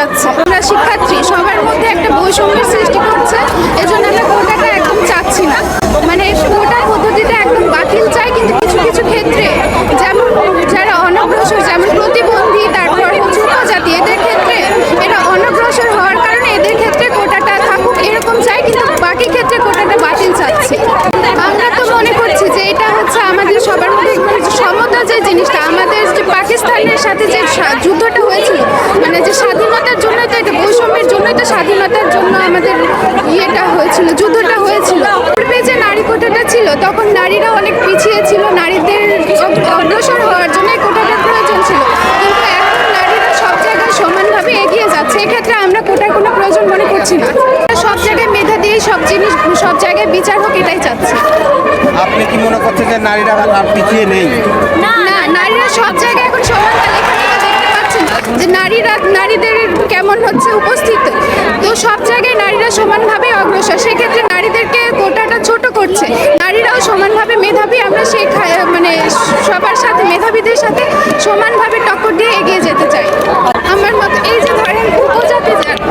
যাচ্ছে। আমরা শিক্ষার্থী সবার মধ্যে একটা বৈষম্যের সৃষ্টি করছে। এজন্য আমরা জন্য আমাদের ইয়েটা হয়েছিল যুদ্ধটা হয়েছিল পূর্বে যে নারী কোটাটা ছিল তখন নারীরা অনেক পিছিয়ে ছিল নারীদের অগ্রসর হওয়ার জন্য এই কোটাটার প্রয়োজন ছিল। কিন্তু এখন নারীরা সব জায়গায় সমানভাবে এগিয়ে যাচ্ছে এক্ষেত্রে আমরা কোটার কোনো প্রয়োজন মনে করছি না। সব জায়গায় মেধা দিয়ে সব জিনিস সব জায়গায় বিচার হোক এটাই চাচ্ছি। আপনি কি মনে করছেন যে নারীরা আর পিছিয়ে নেই? না নারীরা সব জায়গায় এখন সমান তাল এখানে তো দেখতে পাচ্ছেন যে নারীরা নারীদের কেমন হচ্ছে উপস্থিত তো সব জায়গায় নারীরা সমানভাবে অগ্রসর সেক্ষেত্রে নারীদেরকে কোটাটা ছোট করছে নারীরাও সমানভাবে মেধাবী আমরা সেই খা- মানে সবার সাথে মেধাবীদের সাথে সমানভাবে টক্কর দিয়ে এগিয়ে যেতে চাই আমার মতে এই যে ধরেন উপজাতি যারা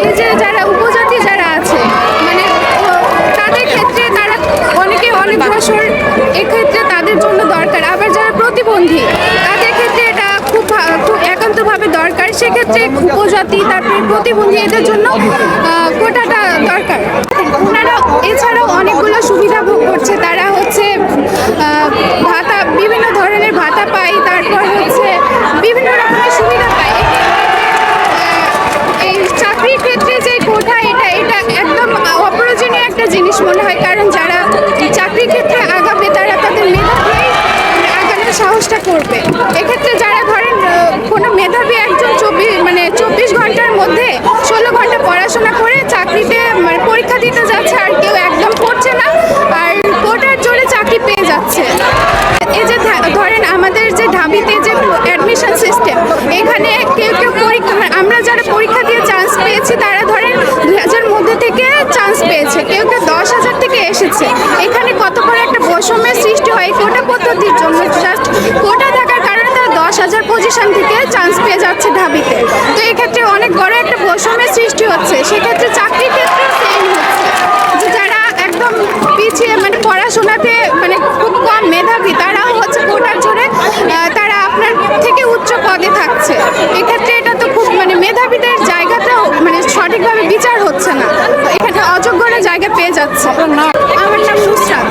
এই যে যারা উপজাতি যারা আছে মানে ও, তাদের ক্ষেত্রে তারা অনেক বছর এক্ষেত্রে তাদের জন্য দরকার। আবার যারা প্রতিবন্ধী, তাদের ক্ষেত্রে এটা খুব খুব একান্তভাবে দরকার। সেক্ষেত্রে উপজাতি, তারপরে প্রতিবন্ধী, এদের জন্য কোটাটা দরকার। ওনারা এছাড়াও অনেকগুলো সুবিধা ভোগ করছে। তারা হচ্ছে ভাতা, বিভিন্ন ধরনের ভাতা পায়, তারপর হচ্ছে বিভিন্ন রকমের সুবিধা পায়। এই চাকরির ক্ষেত্রে যে কোটা, এটা এটা একদম অপ্রয়োজনীয় একটা জিনিস মনে হয়। কারণ যারা চাকরির ক্ষেত্রে আগাবে তারা তাদের মেধা দিয়েই আগানোর সাহসটা করবে। এক্ষেত্রে যারা ধরেন কোনো মেধাবী একজন চব্বিশ মানে চব্বিশ ঘণ্টার মধ্যে ষোলো ঘণ্টা পড়াশোনা করে চাকরিতে মানে পরীক্ষা দিতে যাচ্ছে আর কেউ একদম পড়ছে না আর কোটার জোরে চাকরি পেয়ে যাচ্ছে এই যে ধা- ধরেন আমাদের যে ঢাবিতে যে অ্যাডমিশন সিস্টেম এখানে কেউ কেউ পরীক্ষা মানে আমরা যারা পরীক্ষা দিয়ে চান্স পেয়েছি তারা ধরেন দুই হাজার মধ্যে থেকে চান্স পেয়েছে কেউ কেউ দশ হাজার থেকে এসেছে এখানে কত বড় একটা বৈষম্যের সৃষ্টি হয় এই কোটা পদ্ধতির জন্য জাস্ট কোটা থাকার কারণে তারা দশ হাজার পজিশন থেকে চান্স পেয়ে যাচ্ছে ঢাবিতে। তো এক্ষেত্রে অনেক বড় একটা বৈষম্যের সৃষ্টি হচ্ছে। সেক্ষেত্রে চাকরির ক্ষেত্রে সেম হচ্ছে। যে যারা একদম পিছিয়ে মানে পড়াশোনাতে মানে খুব কম মেধাবী, তারাও হচ্ছে কোটার জোরে তারা আপনার থেকে উচ্চ পদে থাকছে। এক্ষেত্রে এটা তো খুব মানে মেধাবীদের জায়গাটাও মানে সঠিকভাবে বিচার হচ্ছে না। এখানে অযোগ্যরা জায়গা পেয়ে যাচ্ছে। আমার নাম নুসরাত।